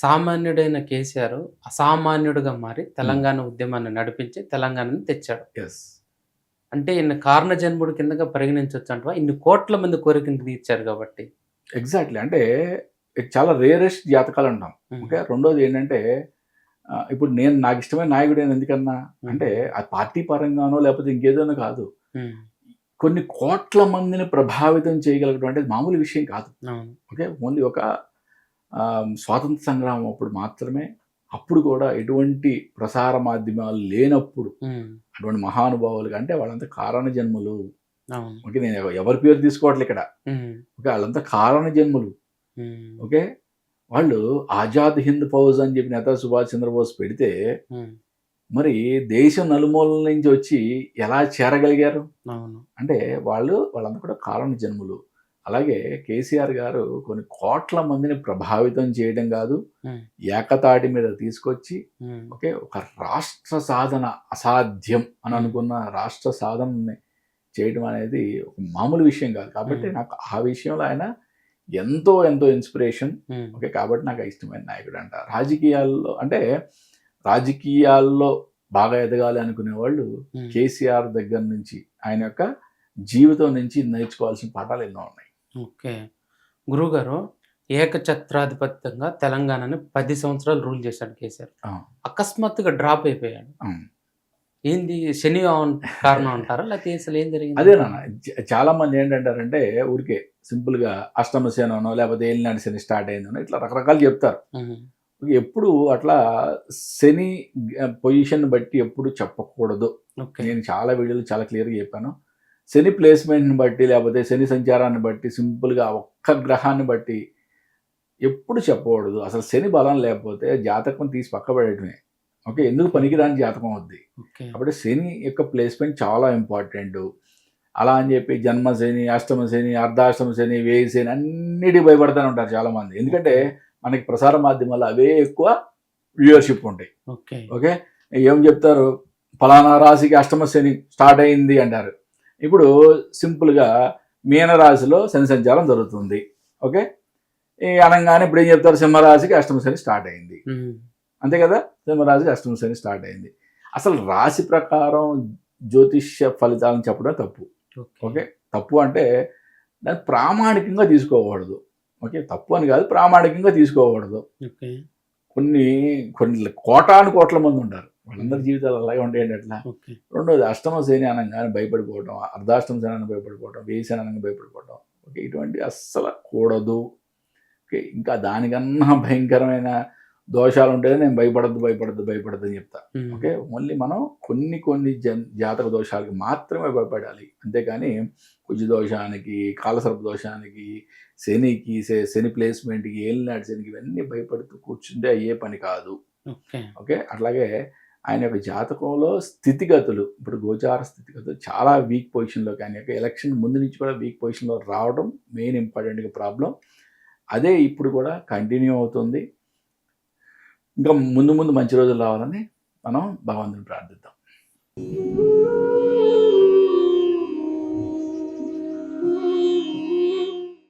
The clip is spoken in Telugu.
సామాన్యుడైన కేసీఆర్ అసామాన్యుడిగా మారి తెలంగాణ ఉద్యమాన్ని నడిపించి తెలంగాణని తెచ్చాడు. ఎస్ అంటే ఇన్ని కారణ జన్ముడి కిందగా పరిగణించవచ్చు అంటవా? ఇన్ని కోట్ల మంది కోరికను తీర్చారు కాబట్టి. ఎగ్జాక్ట్లీ అంటే చాలా రేరెస్ట్ జాతకాలు అంటాం. ఓకే? రెండోది ఏంటంటే ఇప్పుడు నేను నాకు ఇష్టమైన నాయకుడు నేను ఎందుకన్నా? అంటే ఆ పార్టీ పరంగానో లేకపోతే ఇంకేదైనా కాదు. కొన్ని కోట్ల మందిని ప్రభావితం చేయగలగడం అంటే మామూలు విషయం కాదు. ఓకే? ఓన్లీ ఒక స్వాతంత్ర సంగ్రామం అప్పుడు మాత్రమే అప్పుడు కూడా ఎటువంటి ప్రసార మాధ్యమాలు లేనప్పుడు అటువంటి మహానుభావులు అంటే వాళ్ళంతా కారణ జన్మలు. ఓకే నేను ఎవ- ఎవరి పేరు తీసుకోవట్లే ఇక్కడ. ఓకే వాళ్ళంతా కారణ జన్మలు. ఓకే వాళ్ళు ఆజాద్ హింద్ ఫౌజ్ అని చెప్పి నేతా సుభాష్ చంద్రబోస్ పెడితే మరి దేశం నలుమూలల నుంచి వచ్చి ఎలా చేరగలిగారు? అంటే వాళ్ళు వాళ్ళంతా కూడా కారణ జన్ములు. అలాగే కేసీఆర్ గారు కొన్ని కోట్ల మందిని ప్రభావితం చేయడం కాదు. ఏకతాటి మీద తీసుకొచ్చి ఓకే ఒక రాష్ట్ర సాధన అసాధ్యం అని అనుకున్న రాష్ట్ర సాధనని చేయడం అనేది ఒక మామూలు విషయం కాదు. కాబట్టి. నాకు ఆ విషయంలో ఆయన ఎంతో ఎంతో ఇన్స్పిరేషన్. ఓకే కాబట్టి నాకు ఇష్టమైన నాయకుడు అంట. రాజకీయాల్లో అంటే రాజకీయాల్లో బాగా ఎదగాలి అనుకునే వాళ్ళు. కేసీఆర్ దగ్గర నుంచి ఆయన యొక్క జీవితం నుంచి నేర్చుకోవాల్సిన పాఠాలు ఎన్నో ఉన్నాయి. ఓకే. గురుగారు ఏకఛత్రాధిపత్యంగా తెలంగాణని పది సంవత్సరాలు రూల్ చేశాడు కేసీఆర్. అకస్మాత్తుగా డ్రాప్ అయిపోయాడు. ఏంది శని కారణం అంటారా? లేకపోతే అసలు ఏం జరిగింది? అదే నాన్న చ- చాలా మంది ఏంటంటారంటే ఊరికే సింపుల్గా అష్టమ శనో లేకపోతే ఏలినాడు శని స్టార్ట్ అయిందనో ఇట్లా రకరకాలు చెప్తారు. ఎప్పుడు అట్లా శని పొజిషన్ బట్టి ఎప్పుడు చెప్పకూడదు. ఓకే. నేను చాలా వీడియోలు చాలా క్లియర్గా చెప్పాను. శని ప్లేస్మెంట్ని బట్టి లేకపోతే శని సంచారాన్ని బట్టి సింపుల్గా ఒక్క గ్రహాన్ని బట్టి ఎప్పుడు చెప్పకూడదు. అసలు శని బలం లేకపోతే జాతకం తీసి పక్కబడటమే ఓకే? ఎందుకు పనికిరాని జాతకం అవుద్ది? కాబట్టి శని యొక్క ప్లేస్మెంట్ చాలా ఇంపార్టెంట్ అలా అని చెప్పి జన్మ శని అష్టమ శని అర్ధాష్టమ శని వేయి శని అన్నిటికీ భయపడుతూనే ఉంటారు చాలామంది. ఎందుకంటే మనకి ప్రసార మాధ్యమాలు అవే ఎక్కువ వ్యూయర్షిప్ ఉంటాయి. ఓకే. ఓకే? ఏం చెప్తారు? ఫలానా రాశికి అష్టమ శని స్టార్ట్ అయింది అంటారు. ఇప్పుడు సింపుల్గా మీనరాశిలో శని సంచారం జరుగుతుంది. ఓకే? ఈ అనగానే ఇప్పుడు ఏం చెప్తారు? సింహరాశికి అష్టమ శని స్టార్ట్ అయింది. అంతే కదా? సింహరాశికి అష్టమ శని స్టార్ట్ అయింది. అసలు రాశి ప్రకారం జ్యోతిష్య ఫలితాలను చెప్పడం తప్పు. ఓకే. తప్పు అంటే దాన్ని ప్రామాణికంగా తీసుకోకూడదు. ఓకే? తప్పు అని కాదు ప్రామాణికంగా తీసుకోకూడదు. కొన్ని కొన్ని కోటాను కోట్ల మంది ఉంటారు. వాళ్ళందరి జీవితాలు అలాగే ఉంటాయండి అట్లా. రెండోది అష్టమ శని అనగానే భయపడిపోవటం అర్ధాష్టమ శని అనగా భయపడిపోవటం వేయి శని అనగా భయపడిపోవటం. ఓకే ఇటువంటి అస్సలు కూడదు. ఓకే ఇంకా దానికన్నా భయంకరమైన దోషాలు ఉంటేనే నేను భయపడద్దు భయపడద్దు భయపడద్దు అని చెప్తా. ఓకే ఓన్లీ మనం కొన్ని కొన్ని జన్ జాతక దోషాలకి మాత్రమే భయపడాలి. అంతేకాని కుజ దోషానికి కాలసర్ప దోషానికి శనికి శని ప్లేస్మెంట్కి ఏలినాటి శనికి ఇవన్నీ భయపడుతూ కూర్చుంటే అయ్యే పని కాదు. ఓకే. ఓకే అట్లాగే ఆయన యొక్క జాతకంలో స్థితిగతులు ఇప్పుడు గోచార స్థితిగతులు చాలా వీక్ పొజిషన్లో ఆయన యొక్క ఎలక్షన్ ముందు నుంచి కూడా వీక్ పొజిషన్లో రావడం మెయిన్ ఇంపార్టెంట్ ప్రాబ్లం అదే ఇప్పుడు కూడా కంటిన్యూ అవుతుంది. ఇంకా ముందు ముందు మంచి రోజులు రావాలని మనం భగవంతుని ప్రార్థిద్దాం.